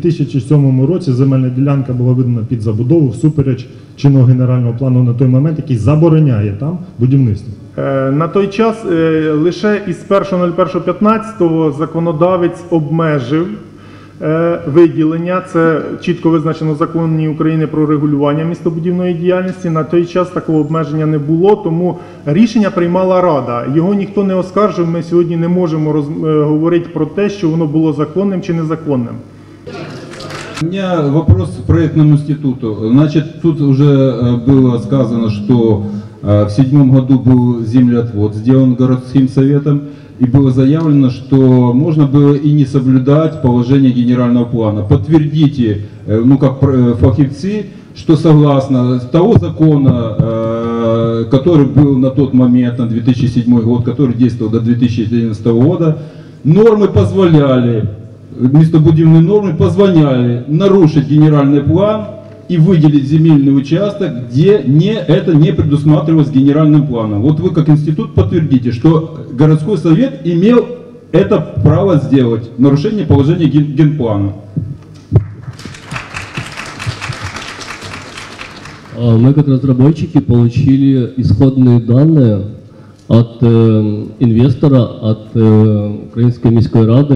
У 2007 році земельна ділянка була видана під забудову всупереч чинного генерального плану на той момент, який забороняє там будівництво. Е, На той час е, лише із 1.01.15 законодавець обмежив е, виділення. Це чітко визначено в законі України про регулювання містобудівної діяльності. На той час такого обмеження не було, тому рішення приймала рада. Його ніхто не оскаржив. Ми сьогодні не можемо говорити про те, що воно було законним чи незаконним. У меня вопрос к проектному институту. Значит, тут уже э, было сказано, что э, в седьмом году был землеотвод сделан городским советом, и было заявлено, что можно было и не соблюдать положение генерального плана. Подтвердите, э, ну как фахивцы, что согласно того закона, который был на тот момент, на 2007 год, который действовал до 2011 года, нормы позволяли местобудивные нормы позволяли нарушить генеральный план и выделить земельный участок, где не, это не предусматривалось генеральным планом. Вот вы как институт подтвердите, что городской совет имел это право сделать, нарушение положения ген- генплана. А Мы как разработчики получили исходные данные от э, инвестора, от э, Украинской міської ради,